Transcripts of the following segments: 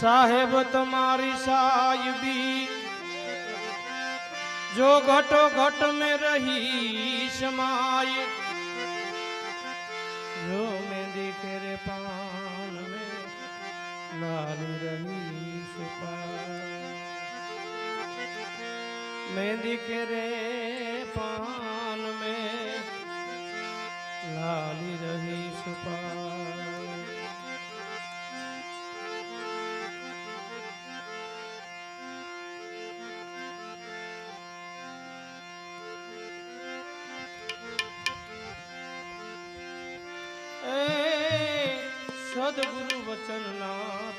સાહેબ તમારી સાયબી જો ઘટો ઘટ મે રહી સમાય જો મેંદી કેરે પાન મે લાલ રમી સુપા મેંદી કેરે પાન મે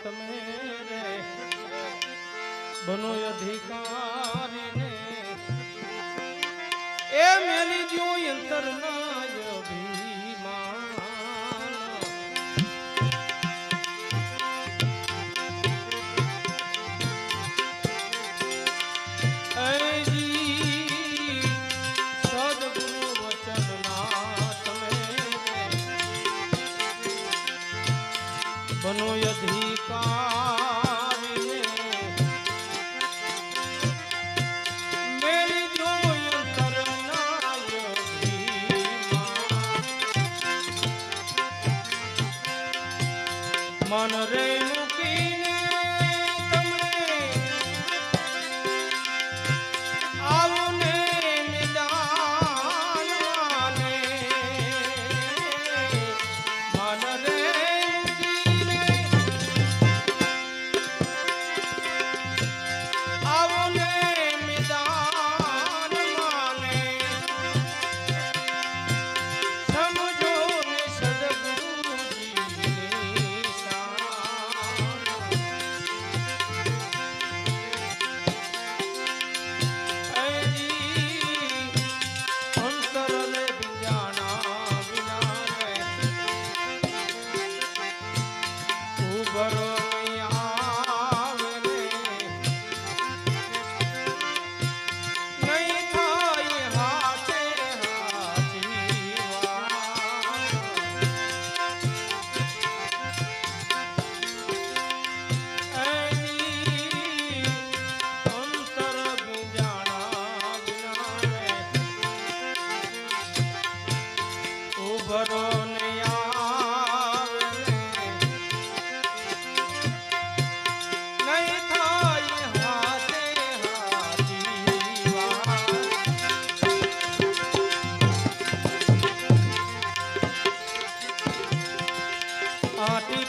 તમે બનો અધિકાર. નો અધિકાર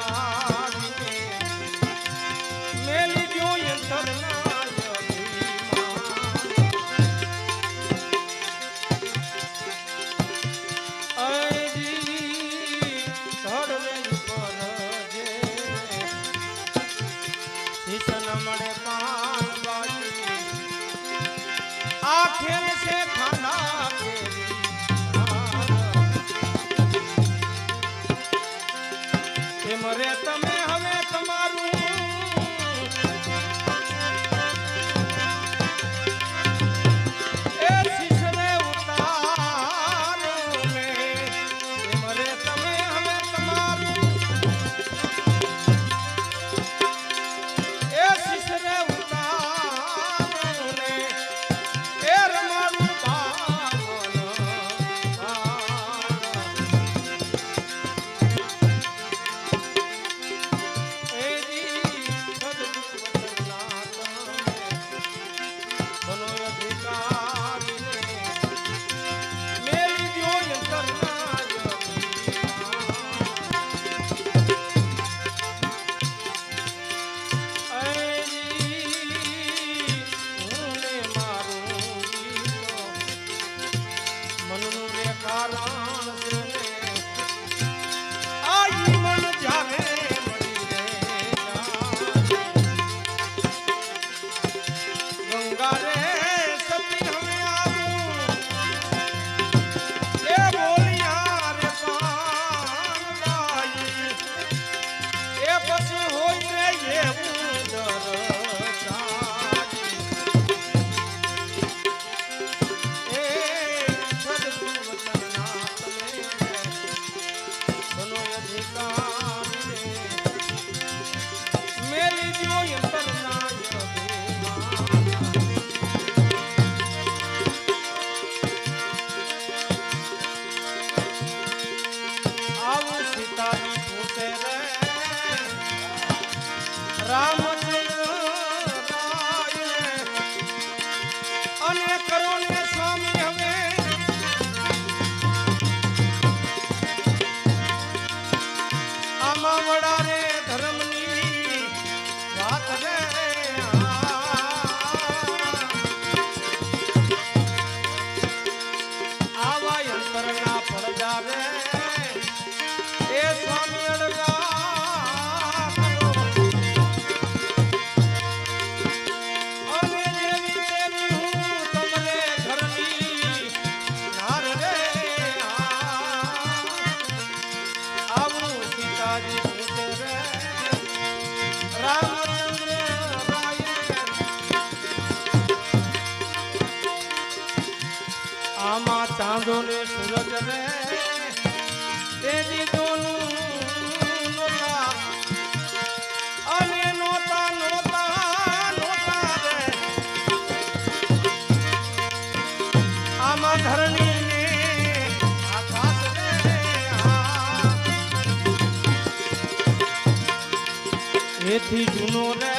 का ¡Vámonos! ડોલે સૂરજ તેની ડોલું એથી જૂનો રે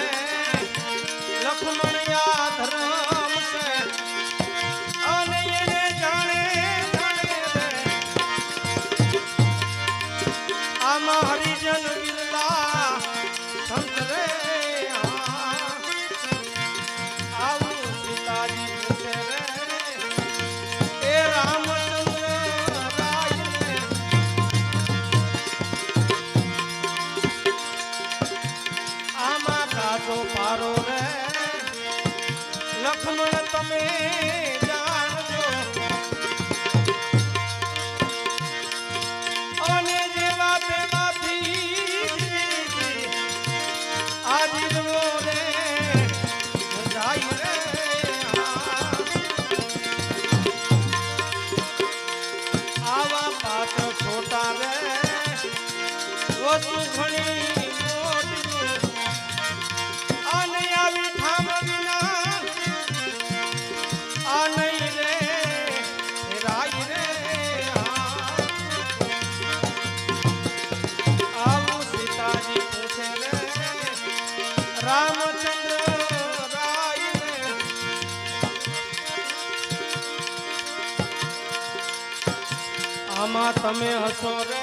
તમે હસો રે